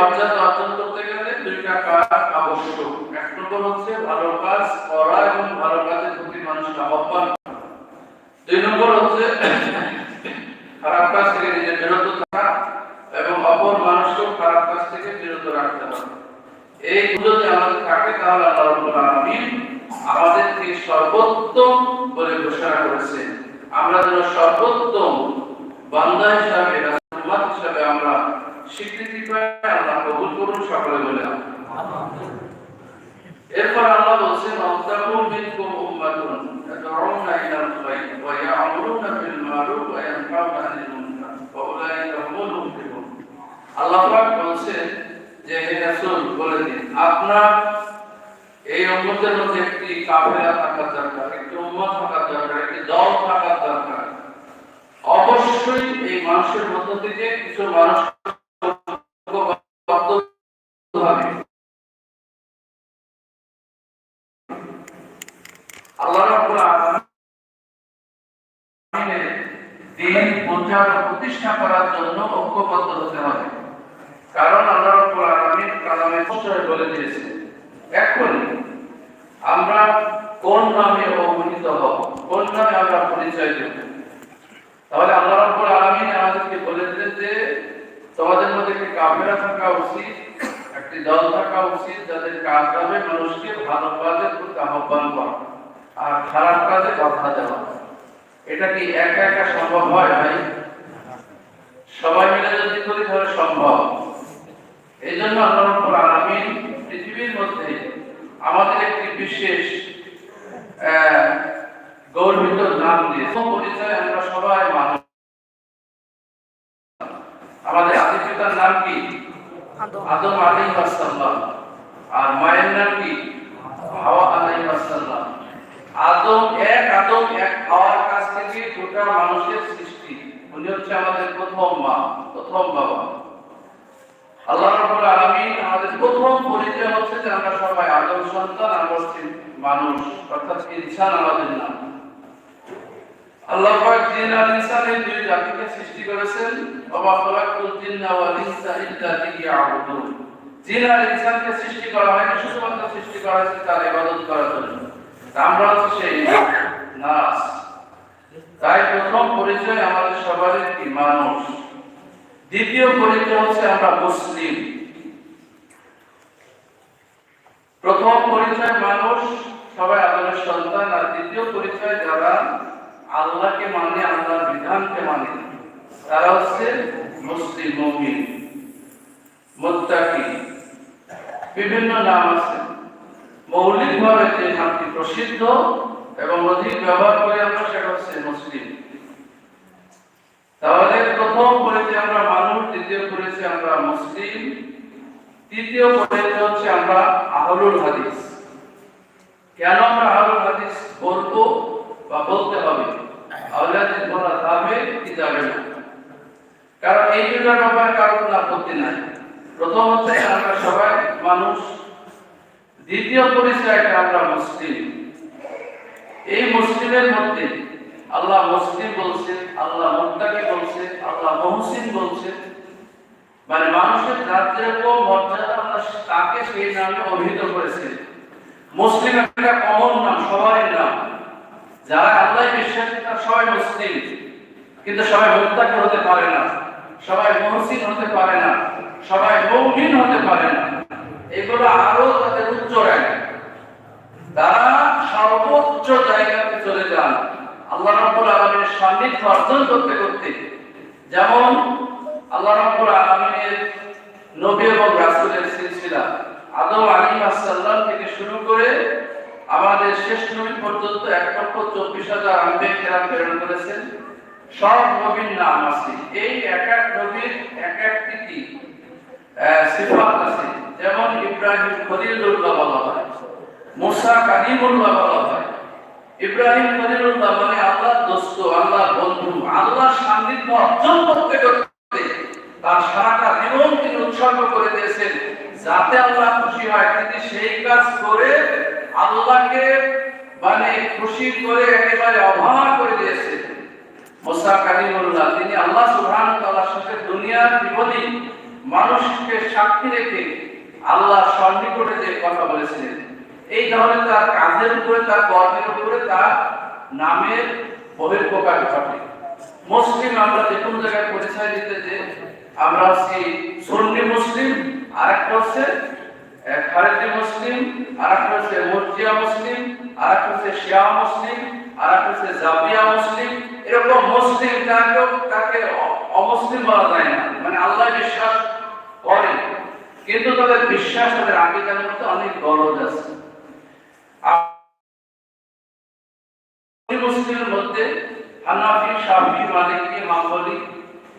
মর্যাদা অর্জন করতে গেলে দুইটা কাজ আবশ্যক। এক নম্বর হচ্ছে ভালো কাজ করা এবং ভালো কাজের প্রতি মানুষকে আহ্বান দুই নম্বর হচ্ছে খারাপ কাজ থেকে নিজে বিরত থাকা এবং অপর মানুষকেও খারাপ কাজ থেকে বিরত রাখতে হবে এই যদি আমাদের থাকে, তাহলে আল্লাহ আমাদেরকে সর্বোত্তম বলে ঘোষণা করেছে আমরা যেন সর্বোত্তম বান্দা হিসাবে রাসূলুল্লাহ বলে, এরপর আল্লাহ বলছেন অত্যাকুম মিনকুম উম্মাতুন ইয়াদউনা ইলাল খায়র ওয়া ইয়া'মুরুনা বিল মা'রুফ ওয়া ইয়ানহাউনা আনিল মুনকার ওয়া উলাইকা হুমুল মুফলিহুন আল্লাহ পাক বলছেন যে, হে রাসূল, বলে দিন, আপনার এই উম্মতের মধ্যে একটি কাফেলা থাকার দরকার, একটি উম্মত থাকার দরকার, একটি দল থাকার দরকার। অবশ্যই এই মানুষের মধ্য থেকে কিছু মানুষ হবে আল্লাহ রাব্বুল আলামিনের দিন প্রচার প্রতিষ্ঠা করার জন্য ঐক্যবদ্ধ হতে হবে। কারণ আল্লাহ বলে দিয়েছেন, এখন আমরা কোন নামে অবহিত হব? কোন নামে আমরা পরিচয় দেব? তাহলে আল্লাহ রাব্বুল আলামিন আমাদেরকে বলে দিলেন যে, তোমাদের মধ্যে একটি কাফেরা থাকা উচিত, একটি দল থাকা উচিত, যাদের কাজ হবে মানুষকে ভালো কাজের প্রতি আহ্বান করা, আর খারাপ কাজে বাধা দেওয়া। এটা কি একা একা সম্ভব হয় ভাই? সবাই মিলে যদি করি তাহলে সম্ভব। এই জন্য আল্লাহ রাব্বুল পৃথিবীর মধ্যে আমাদের একটি বিশেষ গর্বিত নাম দিয়ে পরিচয় আমরা সবাই মানুষ আমাদের আদি পিতার নাম কি? আদম। আলাইহিস সালাম। আর মায়ের নাম কি? হাওয়া আলাইহিস সালাম। আদম এক হাওয়ার কাছ থেকে গোটা মানুষের সৃষ্টি। উনি হচ্ছে আমাদের প্রথম মা, প্রথম বাবা। আল্লাহ রাব্বুল আলামিন আমাদের প্রথম পরিচয় হচ্ছে যে আমরা সবাই আদম সন্তান আমরা হচ্ছি মানুষ, অর্থাৎ ইনসান আমাদের নাম। আল্লাহ পাক জিন আর ইনসান এই দুই জাতিকে সৃষ্টি করেছেন। ওয়া খালাকুল জিন্না ওয়াল ইনসা ইল্লা লিয়াবুদুন। জিন আর ইনসানকে সৃষ্টি করা হয়নি, শুধুমাত্র সৃষ্টি করা হয়েছে তার ইবাদত করার জন্য। আমরা হচ্ছে সেই নাস তাই প্রথম পরিচয় আমাদের সবারই কি মানুষ। দ্বিতীয় পরিচয় হচ্ছে আমরা মুসলিম। প্রথম পরিচয় মানুষ সবাই আদরের সন্তান, আর দ্বিতীয় পরিচয় যারা আল্লাহকে মানে আল্লাহর বিধানকে মানে তারা হচ্ছে মুসলিম মুমিন, মুত্তাকি। বিভিন্ন নাম আছে। মৌলিকভাবে যে নামটি প্রসিদ্ধ এবং অধিক ব্যবহার করে আমরা সেটা হচ্ছে মুসলিম। তাহলে প্রথম পরিচয় আমরা মানুষ, দ্বিতীয় পরিচয় আমরা মুসলিম, তৃতীয় পরিচয় হচ্ছে আমরা আহলুল হাদিস। কেন আমরা আহলুল হাদিস বলব বা বলতে হবে? বলা যাবে কি যাবে না কারণ এই কারও কোনো আপত্তি নাই। প্রথম হচ্ছে আমরা সবাই মানুষ, দ্বিতীয় আমরা মুসলিম। এই মুসলিমের মধ্যে আল্লাহ মুসলিম বলছে আল্লাহ মুত্তাকি বলছে আল্লাহ মহসিন বলছে মানে মানুষের যার যেরকম মর্যাদা আল্লাহ তাকে সেই নামে অভিহিত করেছে মুসলিম একটা কমন নাম সবাই নাম। যারা আল্লাহ বিশ্বাসী তারা সবাই মুসলিম। কিন্তু সবাই মুত্তাকি হতে পারে না, সবাই মহসিন হতে পারে না, সবাই মৌমিন হতে পারে না। এগুলো আরও তাদের উচ্চ র্যাঙ্ক তারা আল্লাহ রাব্বুল আলামিনের সান্নিধ্য অর্জন করতে করতে, যেমন আল্লাহ রাব্বুল আলামিনের নবী এবং রাসূলের সিলসিলা আদম আলাইহিস সালাম থেকে শুরু করে আমাদের শেষ নবী পর্যন্ত এক লক্ষ চব্বিশ হাজার কেরাম প্রেরণ করেছেন। সব নবীর নাম আছে। এই এক এক নবীর এক সিফাত আছে। যেমন ইব্রাহিম খলিলুল্লাহ বলা হয়, মুসা বলা হয়। ইব্রাহিম খলিলুল্লাহ মানে আল্লাহর বন্ধু, আল্লাহর সান্নিধ্য অর্জন করতে করতে তার সারাটা জীবন তিনি উৎসর্গ করে দিয়েছেন। যাতে আল্লাহ খুশি হয়, তিনি সেই কাজ করে আল্লাহকে মানে খুশি করে একেবারে অভাব করে দিয়েছেন। মুসা কালিমুল্লাহ, তিনি আল্লাহ সুবহানাহু ওয়া তাআলার সাথে দুনিয়ার জীবনে মানুষকে সাক্ষী রেখে আল্লাহ সন্নিকটে যে কথা বলেছিলেন। এই ধরনের তার কাজের উপরে, তার কর্মের উপরে, তার নামের বহির্প্রকাশ ঘটে। মুসলিম আমরা যে কোনো জায়গায় পরিচয় দিতে যে আমরা হচ্ছি সুন্নি মুসলিম আর একটা হচ্ছে খারেজি মুসলিম আর একটা হচ্ছে মর্জিয়া মুসলিম আর একটা হচ্ছে শিয়া মুসলিম আর একটা হচ্ছে জাবিয়া মুসলিম। এরকম মুসলিম যাকে তাকে অমুসলিম বলা যায় না। মানে আল্লাহ বিশ্বাস করে কিন্তু তাদের বিশ্বাস, তাদের আকিদার মধ্যে অনেক গরজ আছে। মুসলিমের মধ্যে হানাফি, শাফি, মালিকি মামলি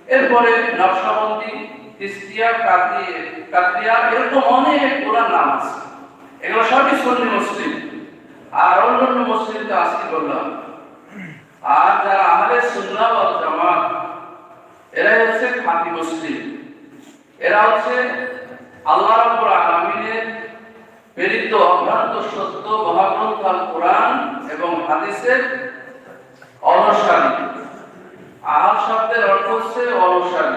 এরপরে নকশবন্দি, তিস্তিয়া কাদিয়ে কাদিয়া এরকম অনেক ওরা নাম আছে। এগুলো সবই সুন্নি মুসলিম। আর অন্যান্য মুসলিম তো আজকে বললাম। আর যারা আমাদের সুন্নাহ ওয়াল জামাত এরা হচ্ছে খাঁটি মুসলিম। এরা হচ্ছে আল্লাহ রাব্বুল আলামিনের প্রেরিত অভ্রান্ত সত্য মহাগ্রন্থ আল কোরআন এবং হাদিসের অনুসারী আহার শব্দের অর্থ হচ্ছে অনুসারী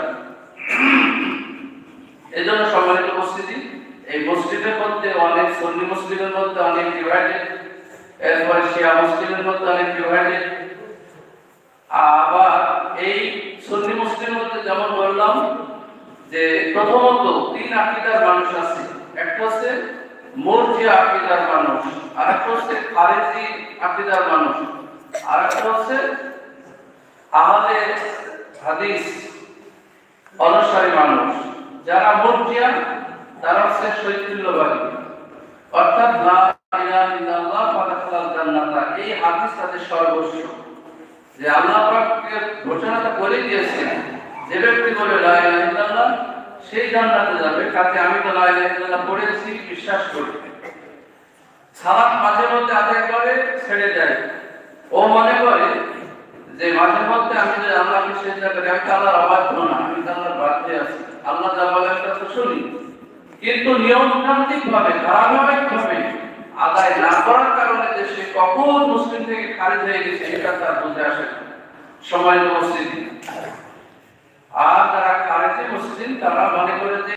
এই সম্মানিত উপস্থিতি, এই মসজিদের মধ্যে অনেক সন্নি মুসলিমের মধ্যে অনেক ডিভাইডেড এরপরে শিয়া মুসলিমের মধ্যে অনেক ডিভাইডেড আবার এই সুন্নি মুসলিমের মধ্যে যেমন বললাম যে প্রথমত তিন আকিদার মানুষ আছে। একটা হচ্ছে মুরজিয়া আকিদার মানুষ আর একটা হচ্ছে খারেজি আকিদার মানুষ আর একটা হচ্ছে আহলে হাদিস অনুসারী মানুষ। যারা মুরজিয়া তারা হচ্ছে শৈথিল্যবাদী। অর্থাৎ লা এই হাদিস তাদের সর্বস্ব। যে আল্লাহ পাককে করে দিয়েছেন, যে ব্যক্তি বলে লা ইলাহা সেই জান্নাতে যাবে কাছে আমি তো লা ইলাহা ইল্লাল্লাহ পড়েছি, বিশ্বাস করি। সালাত মাঝে মধ্যে আদায় করে, ছেড়ে দেয়। ও মনে করে যে মাঝে মধ্যে আমি যে আল্লাহকে সেজদা করি আমি আল্লাহর অবাধ্য না, আমি আল্লাহর বাধ্যে আছি। আল্লাহ যা বলে একটা তো শুনি। কিন্তু নিয়মতান্ত্রিক ভাবে ধারাবাহিক ভাবে আদায় না করার কারণে যে সে কখন মুসলিম থেকে খারিজ হয়ে গেছে, এটা তার বুঝে আসে সময় উপস্থিতি আর তারা খারেজি মুসলিম তারা মনে করে যে